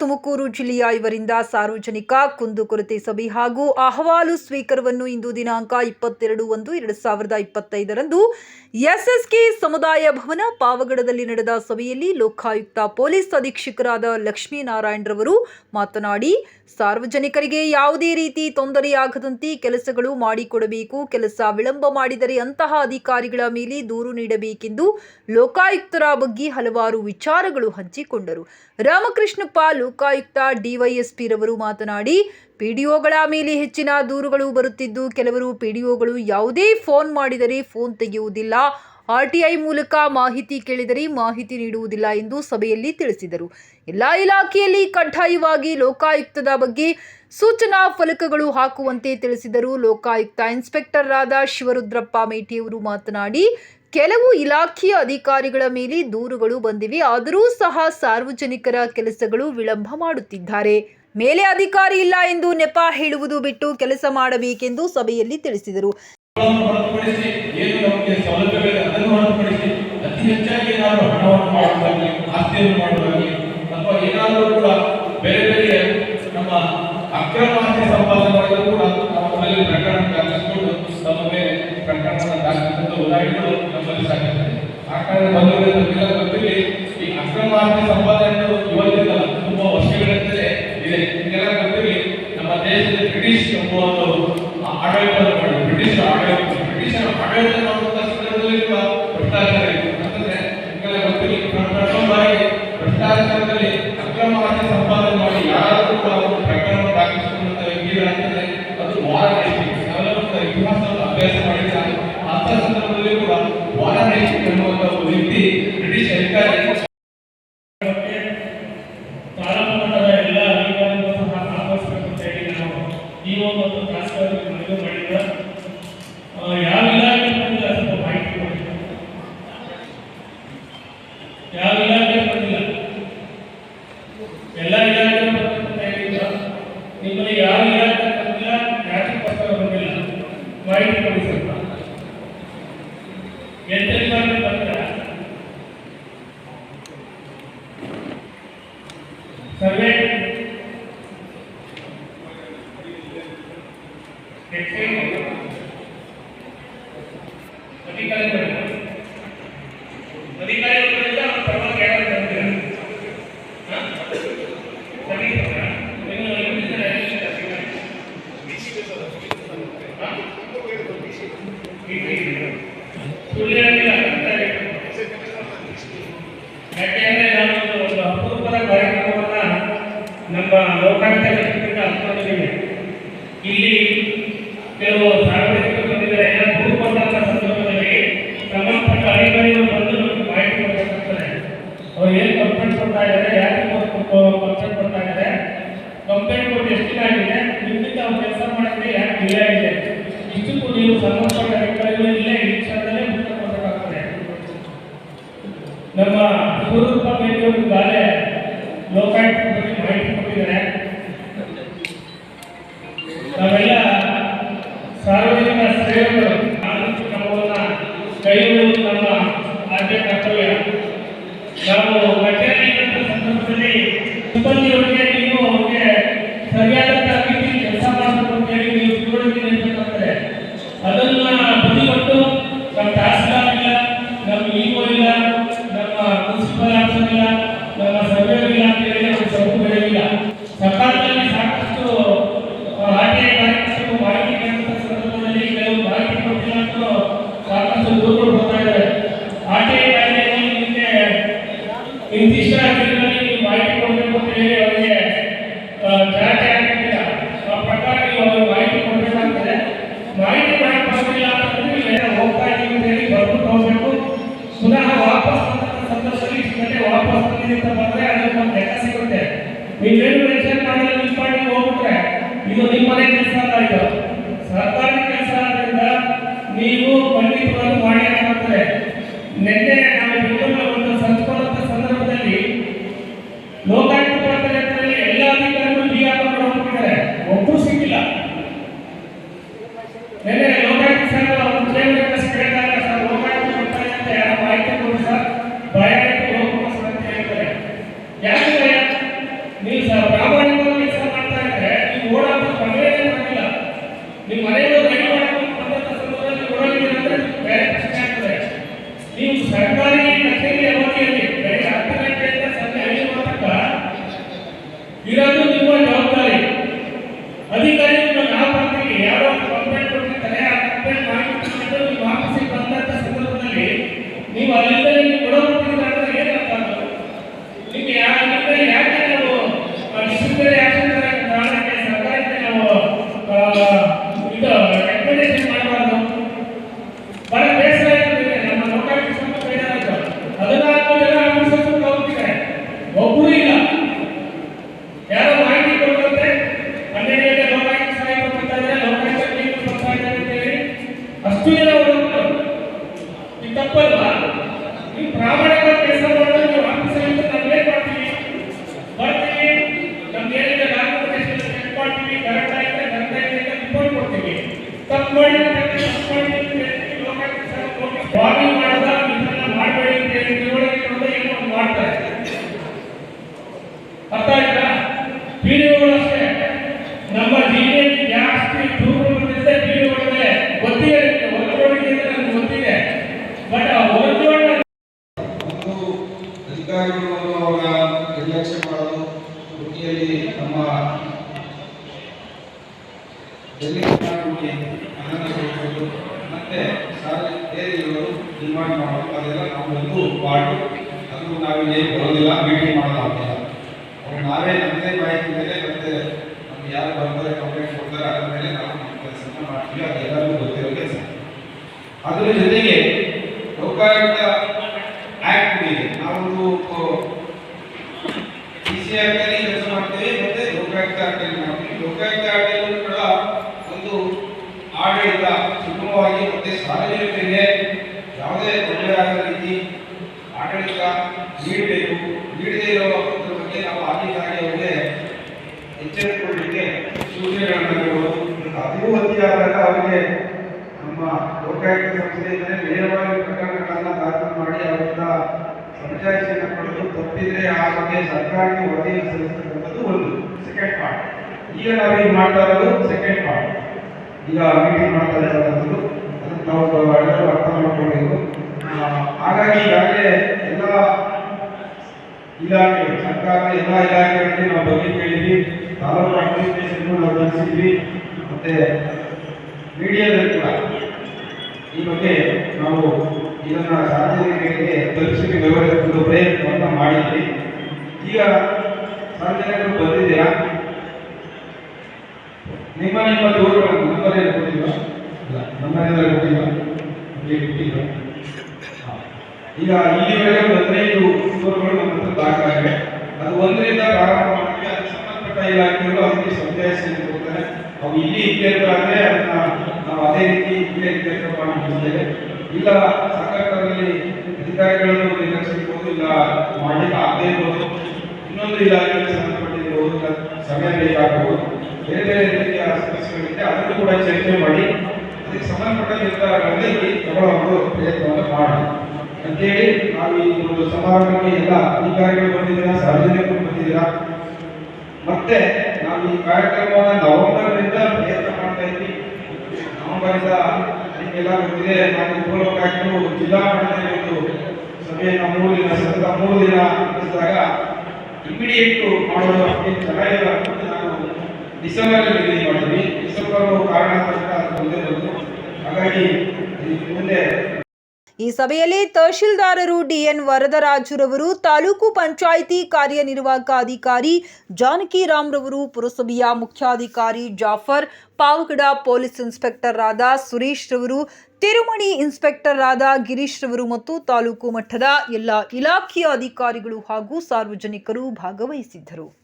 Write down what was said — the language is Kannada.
ತುಮಕೂರು ಜಿಲ್ಲೆಯ ಇವರಿಂದ ಸಾರ್ವಜನಿಕ ಕುಂದುಕೊರತೆ ಸಭೆ ಹಾಗೂ ಅಹವಾಲು ಸ್ವೀಕಾರವನ್ನು ಇಂದು ದಿನಾಂಕ ಇಪ್ಪತ್ತೆರಡು ಒಂದು ಎರಡು ಸಾವಿರದ ಇಪ್ಪತ್ತೈದರಂದು ಎಸ್ಎಸ್ಕೆ ಸಮುದಾಯ ಭವನ ಪಾವಗಡದಲ್ಲಿ ನಡೆದ ಸಭೆಯಲ್ಲಿ ಲೋಕಾಯುಕ್ತ ಪೊಲೀಸ್ ಅಧೀಕ್ಷಕರಾದ ಲಕ್ಷ್ಮೀನಾರಾಯಣರವರು ಮಾತನಾಡಿ ಸಾರ್ವಜನಿಕರಿಗೆ ಯಾವುದೇ ರೀತಿ ತೊಂದರೆಯಾಗದಂತೆ ಕೆಲಸಗಳು ಮಾಡಿಕೊಡಬೇಕು, ಕೆಲಸ ವಿಳಂಬ ಮಾಡಿದರೆ ಅಂತಹ ಅಧಿಕಾರಿಗಳ ಮೇಲೆ ದೂರು ನೀಡಬೇಕೆಂದು ಲೋಕಾಯುಕ್ತರ ಬಗ್ಗೆ ಹಲವಾರು ವಿಚಾರಗಳು ಹಂಚಿಕೊಂಡರು. ರಾಮಕೃಷ್ಣಪ್ಪ, ಲೋಕಾಯುಕ್ತ ಡಿವೈಎಸ್ಪಿ ರವರು ಮಾತನಾಡಿ ಪಿಡಿಒಗಳ ಮೇಲೆ ಹೆಚ್ಚಿನ ದೂರುಗಳು ಬರುತ್ತಿದ್ದು, ಕೆಲವರು ಪಿಡಿಒಗಳು ಯಾವುದೇ ಫೋನ್ ಮಾಡಿದರೆ ಫೋನ್ ತೆಗೆಯುವುದಿಲ್ಲ. ಆರ್ಟಿಐ ಮೂಲಕ ಮಾಹಿತಿ ಕೇಳಿದರೆ ಮಾಹಿತಿ ನೀಡುವುದಿಲ್ಲ ಎಂದು ಸಭೆಯಲ್ಲಿ ತಿಳಿಸಿದರು. ಎಲ್ಲ ಇಲಾಖೆಯಲ್ಲಿ ಕಡ್ಡಾಯವಾಗಿ ಲೋಕಾಯುಕ್ತದ ಬಗ್ಗೆ ಸೂಚನಾ ಫಲಕಗಳು ಹಾಕುವಂತೆ ತಿಳಿಸಿದರು. ಲೋಕಾಯುಕ್ತ ಇನ್ಸ್ಪೆಕ್ಟರ್ ಆದ ಶಿವರುದ್ರಪ್ಪ ಮೇಟಿಯವರು ಮಾತನಾಡಿ, ಕೆಲವು ಇಲಾಖೆಯ ಅಧಿಕಾರಿಗಳ ಮೇಲೆ ದೂರುಗಳು ಬಂದಿವೆ. ಆದರೂ ಸಹ ಸಾರ್ವಜನಿಕರ ಕೆಲಸಗಳು ವಿಳಂಬ ಮಾಡುತ್ತಿದ್ದಾರೆ. ಮೇಲೆ ಅಧಿಕಾರಿ ಇಲ್ಲ ಎಂದು ನೆಪ ಹೇಳುವುದು ಬಿಟ್ಟು ಕೆಲಸ ಮಾಡಬೇಕೆಂದು ಸಭೆಯಲ್ಲಿ ತಿಳಿಸಿದರು. ಹಣವನ್ನು ಹೊರತುಪಡಿಸಿ ಏನು ನಮಗೆ ಸೌಲಭ್ಯಗಳಿದೆ ಅದನ್ನು ಹೊರತುಪಡಿಸಿ ಅತಿ ಹೆಚ್ಚಾಗಿ ಏನಾದರೂ ಹಣವನ್ನು ಮಾಡುವುದಾಗಲಿ, ಆಸ್ತಿಯನ್ನು ಮಾಡುವುದಾಗಲಿ, ಅಥವಾ ಏನಾದರೂ ಕೂಡ ಬೇರೆ ಬೇರೆ ನಮ್ಮ ಅಕ್ರಮ ಆಸ್ತಿ ಸಂಪಾದನೆ ಮಾಡಿದ್ರು ಕೂಡ ನಮ್ಮ ಮೇಲೆ ಪ್ರಕರಣ ದಾಖಲಿಸಿಕೊಂಡು ನಮ್ಮ ಮೇಲೆ ಪ್ರಕರಣವನ್ನು ದಾಖಲಿಸಿದ ಉದಾಹರಣೆಗಳು ನಮ್ಮಲ್ಲಿ ಸಾಕಷ್ಟಿದೆ. ಆ ಕಾರಣ ಗೊತ್ತಿರಲಿ, ಈ ಅಕ್ರಮ ಆಸ್ತಿ ಸಂಪಾದನೆ ಅನ್ನೋದು ಇವತ್ತಿದ್ದಲ್ಲ ತುಂಬಾ ವರ್ಷಗಳಿಂದಲೇ ಇದೆ ನಿಮಗೆಲ್ಲ ಗೊತ್ತಿರಲಿ ನಮ್ಮ ದೇಶದ ಬ್ರಿಟಿಷ್ ಎಂಬ ಒಂದು ಆಡಳಿತವನ್ನು ಮಾಡಿದ್ರು ಬ್ರಿಟಿಷ್ ಆಡಳಿತ ಬ್ರಿಟಿಷರ ಆಡಳಿತ ಮಾಡುವಂತ ಸಂದರ್ಭದಲ್ಲಿ ಕೂಡ ಭ್ರಷ್ಟಾಚಾರ ಇತ್ತು ಯಾಕಂದ್ರೆ ನಿಮಗೆಲ್ಲ ಗೊತ್ತಿರಲಿ ಪ್ರಥಮ ಬಾರಿಗೆ ಭ್ರಷ್ಟಾಚಾರದಲ್ಲಿ ಅಕ್ರಮ ಆಸ್ತಿ ಸಂಪಾದನೆ ಮಾಡಿ ಯಾರಾದರೂ ಕೂಡ ಒಂದು ಪ್ರಕರಣವನ್ನು ದಾಖಲಿಸಿಕೊಂಡಂತ ವ್ಯಕ್ತಿಗಳಂತಂದ್ರೆ ಅದು ವಾರಣೈತಿ ನಾವೆಲ್ಲ ಕೂಡ ಇತಿಹಾಸವನ್ನು ಅಭ್ಯಾಸ ಮಾಡಿದ್ರೆ ಅಂತ ಸಂದರ್ಭದಲ್ಲಿ ಕೂಡ ಎನ್ನುವಂತ ಒಂದು ಬ್ರಿಟಿಷ್ ಸಹ ಈ ಒಂದು ಮಾಡಿದ ಯಾವ ಇಲಾಖೆ ಮಾಹಿತಿ ಯಾವ ಇಲಾಖೆ Salve. ಮಾಡಿದ್ರೆ ಇದೆ ಇಷ್ಟಕ್ಕೂ ನೀವು ಸಂಬಂಧಪಟ್ಟ ಅಧಿಕಾರಿಗಳು ಇಲ್ಲೇ ಈ ಉತ್ತರ ಕೊಡಬೇಕಾಗ್ತದೆ ನಮ್ಮ ಸ್ವರೂಪ ಬೇಟಿಯವರು ಗಾಲೆ ಲೋಕಾಯುಕ್ತ ಬಗ್ಗೆ ಮಾಹಿತಿ ಕೊಟ್ಟಿದ್ದಾರೆ ನಾವೆಲ್ಲ ಸಾರ್ವಜನಿಕ ಸೇವೆಗಳು ಕಾನೂನು ಕ್ರಮವನ್ನ ಕೈಗೊಳ್ಳುವುದು ನಮ್ಮ ಆದ್ಯ ಕರ್ತವ್ಯ ನಾವು ಕಚೇರಿ ಇದ್ದಂಥ ಸಂದರ್ಭದಲ್ಲಿ ಸಿಬ್ಬಂದಿಯವರಿಗೆ ನೀವು ಅವ್ರಿಗೆ ಸರಿಯಾದಂಥ ರೀತಿ ಕೆಲಸ ಮಾಡಬೇಕು ಅಂತ ಹೇಳಿ ನೀವು ತಿಳುವಳಿಕೆ ನೀಡಬೇಕಾಗ್ತದೆ ಅದನ್ನ ಬದಿಗೊಟ್ಟು ನಮ್ಮ ತಹಸೀಲ್ದಾರ್ ಇಲ್ಲ ನಮ್ಮ ಇಒ ಇಲ್ಲ ನಮ್ಮ ಮುನ್ಸಿಪಲ್ ಆಫೀಸರ್ ಇಲ್ಲ ನಮ್ಮ ಸರ್ವೇರ್ ಇಲ್ಲ ಅಂತ ಹೇಳಿ ಅವ್ರಿಗೆ ಸ್ವಲ್ಪ ಬೆಳೆಯಿಲ್ಲ ಸರ್ಕಾರದಲ್ಲಿ ಸಾಕಷ್ಟು ಆರ್ಟಿಐ ಕಾರ್ಯಕ್ರಮಗಳು ಮಾಹಿತಿ ಕೇಳುವಂತ ಸಂದರ್ಭದಲ್ಲಿ ಕೆಲವು ಮಾಹಿತಿ ಕೊಟ್ಟಿಲ್ಲ ಅಂತ ಸಾಕಷ್ಟು ದೂರುಗಳು ಬರ್ತಾ ಇದ್ದಾರೆ ಆರ್ಟಿಐ ಕಾಯ್ದೆಯಲ್ಲಿ ನಿಮಗೆ ಇಂತಿಷ್ಟ ದಿನಗಳಲ್ಲಿ ನೀವು ಮಾಹಿತಿ ಕೊಡಬೇಕು ಅಂತ ಹೇಳಿ ಅವರಿಗೆ ಆ, ಜಾರಿ ಆಗಿಲ್ಲ ಆ ಪ್ರಕಾರ ನೀವು ಅವ್ರಿಗೆ ಮಾಹಿತಿ ಕೊಡಬೇಕಾಗ್ತದೆ ಮಾಹಿತಿ ಮಾಡಿ ಬರೋದಿಲ್ಲ ಅಂತಂದ್ರೆ ನೀವು ಏನೋ ಹೋಗ್ತಾ ಇದ್ದೀವಿ ಅಂತ ಹೇಳಿ ಬರ್ಬಿಟ್ಟು ಹೋಗ್ಬೇಕು ಪುನಃ ವಾಪಸ್ ಬಂದಂತ ಸಂದರ್ಭದಲ್ಲಿ ಇಷ್ಟು ಗಂಟೆ ವಾಪಸ್ ಬಂದಿದೆ ಅಂತ ಬಂದ್ರೆ ಅದಕ್ಕೆ ಒಂದು ಲೆಕ್ಕ ಸಿಗುತ್ತೆ ನೀವೇನು ಮೆನ್ಷನ್ ಮಾಡಿಲ್ಲ ಮಿಸ್ ಮಾಡಿ ಹೋಗ್ಬಿಟ್ರೆ ಇದು ನಿಮ್ಮನೆ ಕೆಲಸ ಅಲ್ಲ ಇದು ಸರ್ಕಾರಿ ಕೆಲಸ ಆದ್ರಿಂದ ನೀವು ಖಂಡಿತವಾಗ್ಲೂ ಮಾಡಿ ಆಗ್ತದೆ ನಿನ್ನೆ ನಾವು ಬೆಂಗಳೂರಿನ ಸಂಸ್ಕೃತ ಸಂದರ್ಭದಲ್ಲಿ ಲೋಕಾಯುಕ್ತ ಅಧಿಕಾರಿಗಳು ನಾವು ಬರ್ತೀವಿ ಯಾರೋ ಕಂಪ್ಲೇಂಟ್ ಕೊಟ್ಟಿರ್ತಾರೆ ಆ ಕಂಪ್ಲೇಂಟ್ ಮಾಡಿಬಿಟ್ಟು ನಿಮ್ಮ ಆಫೀಸಿಗೆ ಬಂದಂತ ಸಂದರ್ಭದಲ್ಲಿ ನೀವು ಅಲ್ಲಿಂದ ನೀವು ಕೊಡೋಗ್ಬಿಟ್ಟಿದ್ರೆ ಅಂದ್ರೆ ಏನರ್ಥ ಅದು ನಿಮಗೆ ಯಾರಿಂದ ಯಾಕೆ ನಾವು ಡಿಸಿಪ್ಲಿನರಿ ಆಕ್ಷನ್ ಕಾರಣಕ್ಕೆ ಸರ್ಕಾರಕ್ಕೆ ನಾವು ಆ, ಇದು ರೆಕಮೆಂಡೇಶನ್ ಮಾಡಬಾರ್ದು ಬಹಳ ಬೇಸರ ಆಯ್ತದೆ ನಮ್ಮ ಲೋಕಾಯುಕ್ತ ಸ್ವಲ್ಪ ಬೇಜಾರಾಯ್ತು ಹದಿನಾಲ್ಕು ಜನ ಆಫೀಸರ್ಸ್ ಹೋಗ್ತಿದ್ದಾರೆ ಒಬ್ಬರು ಇಲ್ಲ ಯಾರೋ ಮಾಹಿತಿ ಕೊಟ್ಟಂತೆ ಹನ್ನೆರಡು ಗಂಟೆ ಲೋಕಾಯುಕ್ತ ಸಾಹೇಬರು ಬರ್ತಾ ಇದ್ದಾರೆ ಲೋಕಾಯುಕ್ತ ಟೀಮ್ ಬರ್ತಾ ಇದ್ದಾರೆ ಅಂತ ಹೇಳಿ ಅಷ್ಟು ಜನ ಹೊರಡ್ತಾರೆ ಇದು ತಪ್ಪಲ್ವಾ ನೀವು ಪ್ರಾಮಾಣಿಕವಾಗಿ ಕೆಲಸ ಮಾಡಿದ್ರೆ ನೀವು ಆಫೀಸಲ್ಲಿ ನಾವು ಏನ್ ಮಾಡ್ತೀವಿ ಬರ್ತೀವಿ ನಮ್ಗೆ ಏನಿದೆ ಡಾಕ್ಯುಮೆಂಟೇಶನ್ ಚೆಕ್ ಮಾಡ್ತೀವಿ ಕರೆಕ್ಟ್ ಆಗಿದೆ ಕರೆಕ್ಟ್ ಆಗಿದೆ ಅಂತ ರಿಪೋರ್ಟ್ ಕೊಡ್ತೀವಿ ತಪ್ಪು ಮಾಡಿದ್ರೆ ತಪ್ಪು ಮಾಡಿದ್ರೆ ಅಂತ ಹೇಳ್ತೀವಿ, ಲೋಕಾಯುಕ್ತ ಸಾಹೇಬರು ಹೋಗಿ ವಾರ್ನಿಂಗ್ ಮಾಡದ ಇದನ್ನ ಮಾಡಬೇಡಿ ಅಂತ ಹೇಳಿ ತಿಳುವಳಿಕೆ ಕೊಡದೆ ಏನೋ ಒಂದು ಮಾಡ್ತಾರೆ ಅರ್ಥ ಆಯ್ತಾ ಪಿಡಿಒಗಳು ಅಷ್ಟೇ ನಮ್ಮ ಜಿಲ್ಲೆಯಲ್ಲಿ ಜಾಸ್ತಿ ದೂರು ಬಂದಿದೆ ಪಿಡಿಒಗಳ ಮೇಲೆ ಗೊತ್ತಿದೆ ಒತ್ತುವರಿಗೆ ಅಂತ ನಮ್ಗೆ ಗೊತ್ತಿದೆ ಬಟ್ ಆ ಒತ್ತುವರಿ ಒಂದು ಅಧಿಕಾರಿಗಳು ಅವರ ನಮ್ಮ ಅನನ್ಯಗೊಳಿಸೋದು ಮತ್ತೆ ಬೇರೆಯವರು ಡಿಮಾಂಡ್ ಮಾಡೋದು ಅದೆಲ್ಲ ಅದು ನಾವಿಲ್ಲಿ ಬರೋದಿಲ್ಲ, ಮೀಟಿಂಗ್ ಅವ್ರು ನಾವೇ ನಮ್ಮದೇ ಮಾಹಿತಿ ಮೇಲೆ ಮತ್ತೆ ನಮ್ಗೆ ಯಾರು ಬರ್ತಾರೆ ಕಂಪ್ಲೇಂಟ್ ಕೊಡ್ತಾರೆ, ಅದ್ರ ಮೇಲೆ ನಾವು ನಮ್ಮ ಮಾಡ್ತೀವಿ ಅದೆಲ್ಲ ಗೊತ್ತಿರೋ ಕೆಲಸ. ಅದರ ಜೊತೆಗೆ ಲೋಕಾಯುಕ್ತ ಆಕ್ಟ್ ಇದೆ ನಾವು ಡಿ ಸಿ ಆಕ್ಟ್ ಅಲ್ಲಿ ಕೆಲಸ ಮಾಡ್ತೇವೆ ಮತ್ತೆ ಲೋಕಾಯುಕ್ತ ಆಕ್ಟ್ ಅಲ್ಲಿ ಮಾಡ್ತೀವಿ ಲೋಕಾಯುಕ್ತ ಆಕ್ಟ್ ಅಲ್ಲಿ ಕೂಡ ಒಂದು ಆಡಳಿತ ಸುಗಮವಾಗಿ ಮತ್ತೆ ಸಾರ್ವಜನಿಕರಿಗೆ ಯಾವುದೇ ತೊಂದರೆ ಆಗದ ರೀತಿ ಆಡಳಿತ ನೀಡಬೇಕು. ನೀಡದೇ ಇರೋ ಬಗ್ಗೆ ನಾವು ಆಗಿದ್ದಾಗಿ ಅವರಿಗೆ ಎಚ್ಚರಿಕೊಳ್ಳಲಿಕ್ಕೆ ಸೂಚನೆಗಳನ್ನು ನೀಡುವುದು ಅದು ಅತಿಯಾದಾಗ ಅವರಿಗೆ ನಮ್ಮ ಲೋಕಾಯುಕ್ತ ಸಂಸ್ಥೆಯಿಂದಲೇ ನೇರವಾಗಿ ಪ್ರಕರಣಗಳನ್ನು ದಾಖಲು ಮಾಡಿ ಅವರಿಂದ ಸಮಜಾಯಿಷಿಯನ್ನು ಪಡೆದು ತಪ್ಪಿದರೆ ಆ ಬಗ್ಗೆ ಸರ್ಕಾರಕ್ಕೆ ವರದಿಯನ್ನು ಸಲ್ಲಿಸತಕ್ಕಂಥದ್ದು ಒಂದು ಸೆಕೆಂಡ್ ಪಾರ್ಟ್ ಈಗ ನಾವು ಈಗ ಮಾಡ್ತಾ ಇರೋದು? ಸೆಕೆಂಡ್ ಪಾರ್ಟ್ ಈಗ ಮೀಟಿಂಗ್ ಮಾಡ್ತಾ ಇರೋದು ನಾವು ಎಲ್ಲರೂ ಅರ್ಥ ಮಾಡ್ಕೊಳ್ಬೇಕು ಹಾಗಾಗಿ ಈಗಾಗಲೇ ಎಲ್ಲ ಇಲಾಖೆಗಳು ಸರ್ಕಾರದ ಎಲ್ಲ ಇಲಾಖೆಗಳಲ್ಲಿ ನಾವು ಬಗ್ಗೆ ಕೇಳಿದ್ವಿ. ತಾಲೂಕು ಅಡ್ಮಿನಿಸ್ಟ್ರೇಷನ್ಗೂ ನಾವು ತಿಳಿಸಿದ್ವಿ. ಮತ್ತೆ ಮೀಡಿಯಾದಲ್ಲಿ ಕೂಡ ಈ ಬಗ್ಗೆ ನಾವು ಇದನ್ನು ಸಾರ್ವಜನಿಕರಿಗೆ ತಲುಪಿಸಿ ವ್ಯವಹರಿಸುವ ಪ್ರಯತ್ನವನ್ನು ಮಾಡಿದ್ವಿ. ಈಗ ಸಾರ್ವಜನಿಕರು ಬಂದಿದ್ದೀರಾ? ನಿಮ್ಮ ನಿಮ್ಮ ದೂರಗಳನ್ನು ಕೊಟ್ಟಿಲ್ಲ ಈಗ ಇಲ್ಲಿವರೆಗೆ ಒಂದು ಹದಿನೈದು ದೂರಗಳು ನಮ್ಮ ಹತ್ರ ದಾಖಲಾಗಿವೆ ಅದು ಒಂದರಿಂದ ಪ್ರಾರಂಭ ಮಾಡ್ತೀವಿ ಅದಕ್ಕೆ ಸಂಬಂಧಪಟ್ಟ ಇಲಾಖೆಗಳು ಅದಕ್ಕೆ ಸಮಜಾಯಿಸಿಯನ್ನು ಕೊಡ್ತಾರೆ ಅವು ಇಲ್ಲಿ ಇತ್ಯರ್ಥವಾದ್ರೆ ಅದನ್ನ ನಾವು ಅದೇ ರೀತಿ ಇಲ್ಲೇ ಇತ್ಯರ್ಥ ಮಾಡಿದ್ದೇವೆ ಇಲ್ಲ ಸರ್ಕಾರದಲ್ಲಿ ಅಧಿಕಾರಿಗಳನ್ನು ನಿರ್ಲಕ್ಷಿಸಬಹುದು ಇಲ್ಲ ಮಾಡಲಿಕ್ಕೆ ಆಗದೇ ಇರ್ಬೋದು ಇನ್ನೊಂದು ಇಲಾಖೆಗೆ ಸಂಬಂಧಪಟ್ಟಿರ್ಬೋದು ಸಮಯ ಬೇಕಾಗಬಹುದು ಬೇರೆ ಬೇರೆ ರೀತಿಯ ಸಮಸ್ಯೆಗಳಿದೆ ಅದನ್ನು ಕೂಡ ಚರ್ಚೆ ಮಾಡಿ ಇಲ್ಲಿ ತಗೊಳ್ಳೋ ಪ್ರಯತ್ನವನ್ನು ಮಾಡಿ. ಅಂತೇಳಿ ನಾವು ಈ ಒಂದು ಸಮಾರಂಭಕ್ಕೆ ಎಲ್ಲ ಅಧಿಕಾರಿಗಳು ಬಂದಿದ್ದೀರಾ, ಸಾರ್ವಜನಿಕರು ಬಂದಿದ್ದೀರಾ, ಮತ್ತೆ ನಾವು ಈ ಕಾರ್ಯಕ್ರಮವನ್ನು ನವೆಂಬರ್ನಿಂದ ಪ್ರಯತ್ನ ಮಾಡ್ತಾ ಇದ್ವಿ ನವೆಂಬರಿಂದ ನಿಮಗೆಲ್ಲ ಗೊತ್ತಿದೆ ನಾವು ಪೂರ್ವಕಾಯಿತು ಜಿಲ್ಲಾ ಮಟ್ಟದಲ್ಲಿ ಒಂದು ಸಭೆಯನ್ನು ಮೂರು ದಿನ, ಸತತ ಮೂರು ದಿನ ನಡೆಸಿದಾಗ ಇಮಿಡಿಯೇಟ್ ಮಾಡೋದು ಅಷ್ಟೇ ಚೆನ್ನಾಗಿಲ್ಲ ಅಂತ ನಾನು ಡಿಸೆಂಬರ್ ಮಾಡಿದ್ವಿ ಡಿಸೆಂಬರ್ ಕಾರಣ ಅದು ಮುಂದೆ ಬಂತು. ಹಾಗಾಗಿ ಈ ಸಭೆಯಲ್ಲಿ ತಹಶೀಲ್ದಾರರು ಡಿಎನ್ ವರದರಾಜುರವರು, ತಾಲೂಕು ಪಂಚಾಯಿತಿ ಕಾರ್ಯನಿರ್ವಾಹಕ ಅಧಿಕಾರಿ ಜಾನಕಿರಾಮ್ ರವರು, ಪುರಸಭೆಯ ಮುಖ್ಯಾಧಿಕಾರಿ ಜಾಫರ್, ಪಾವಗಡ ಪೊಲೀಸ್ ಇನ್ಸ್ಪೆಕ್ಟರ್ ಆದ ಸುರೇಶ್ ರವರು, ತಿರುಮಣಿ ಇನ್ಸ್ಪೆಕ್ಟರ್ ಆದ ಗಿರೀಶ್ ರವರು ಮತ್ತು ತಾಲೂಕು ಮಟ್ಟದ ಎಲ್ಲ ಇಲಾಖೆಯ ಅಧಿಕಾರಿಗಳು ಹಾಗೂ ಸಾರ್ವಜನಿಕರು ಭಾಗವಹಿಸಿದ್ದರು.